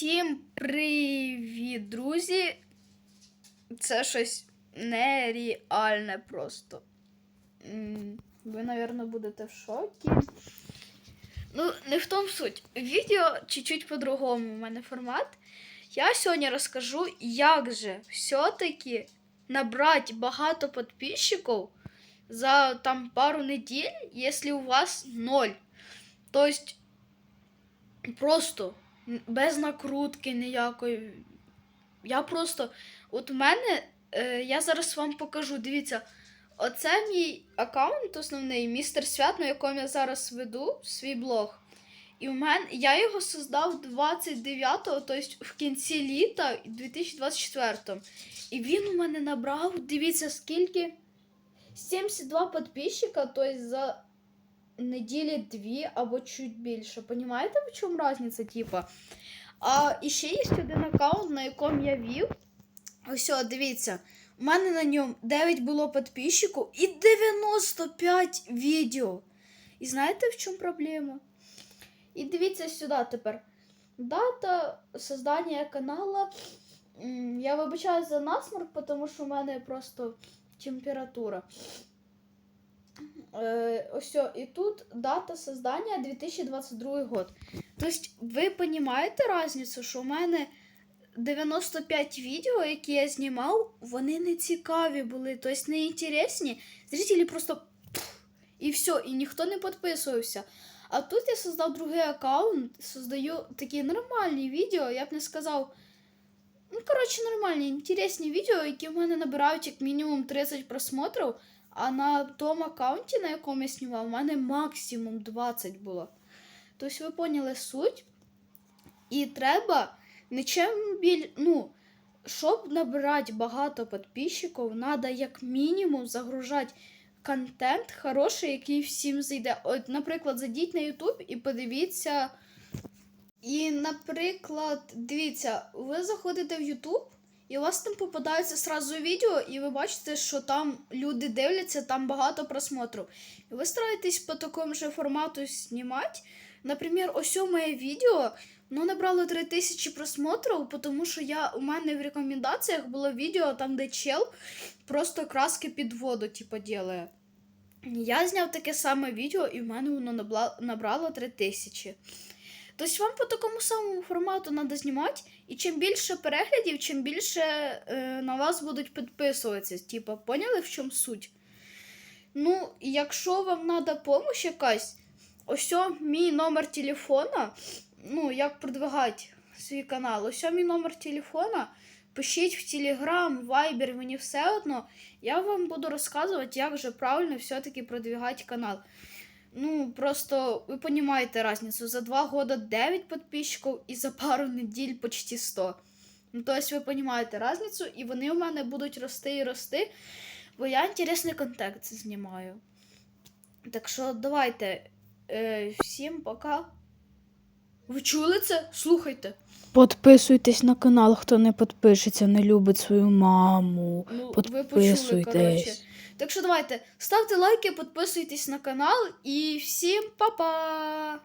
Всім привіт, друзі! Це щось нереальне просто. Ви, напевно, будете в шокі. Ну, не в тому суть. Відео чуть-чуть по-другому у мене формат. Я сьогодні розкажу, як же все-таки набрати багато підписчиків за там пару неділь, якщо у вас ноль. Тобто, просто без накрутки ніякої. Я просто. От у мене, е, я зараз вам покажу. Дивіться, оце мій аккаунт основний, містер Свят, на якому я зараз веду свій блог. І у мене я його создав 29-го, тобто в кінці літа 2024. І він у мене набрав, дивіться, скільки. 72 підписчика, тобто за неділі дві або чуть більше. Понімаєте, в чому різниця, типа? А і ще є один аккаунт, на якому я вів. Ось, дивіться, у мене на ньому 9 було підписчиків і 95 відео. І знаєте, в чому проблема? І дивіться сюди тепер. Дата создання каналу. Я вибачаю за насморк, тому що у мене просто температура. Е, ось і тут дата создання 2022 год. Тобто, ви розумієте різницю, що у мене 95 відео, які я знімав, вони не цікаві були, тобто не інтересні. Зрителі просто і все, і ніхто не підписувався. А тут я создав другий аккаунт, создаю такі нормальні відео, я б не сказав. Ну, коротше, нормальні, інтересні відео, які в мене набирають як мінімум 30 просмотрів, а на тому аккаунті, на якому я знімав, у мене максимум 20 було. Тобто ви поняли суть. І треба нічим біль... ну, щоб набирати багато підписчиків, треба як мінімум загружати контент хороший, який всім зайде. От, наприклад, зайдіть на YouTube і подивіться. І, наприклад, дивіться, ви заходите в YouTube, і у вас там попадається сразу відео, і ви бачите, що там люди дивляться, там багато просмотрів. І ви стараєтесь по такому же формату знімати. Наприклад, ось моє відео, воно набрало 3000 просмотрів, тому що я, у мене в рекомендаціях було відео, там, де чел просто краски під воду, типу, ділає. Я зняв таке саме відео, і в мене воно набрало 3000. Тобто вам по такому самому формату треба знімати, і чим більше переглядів, чим більше е, на вас будуть підписуватися. Типа, поняли, в чому суть? Ну, якщо вам треба допомога якась, ось мій номер телефона, ну, як продвигати свій канал, ось мій номер телефона. Пишіть в Telegram, Viber, мені все одно. Я вам буду розказувати, як же правильно все-таки продвигати канал. Ну, просто ви розумієте різницю. За два года 9 підписчиків і за пару неділь почти 100. Ну, тобто ви розумієте різницю, і вони у мене будуть рости і рости, бо я інтересний контент знімаю. Так що давайте. Е, всім пока. Ви чули це? Слухайте. Підписуйтесь на канал, хто не підпишеться, не любить свою маму. Ну, ви почули, Підписуйтесь. Так що давайте, ставте лайки, підписуйтесь на канал і всім па-па!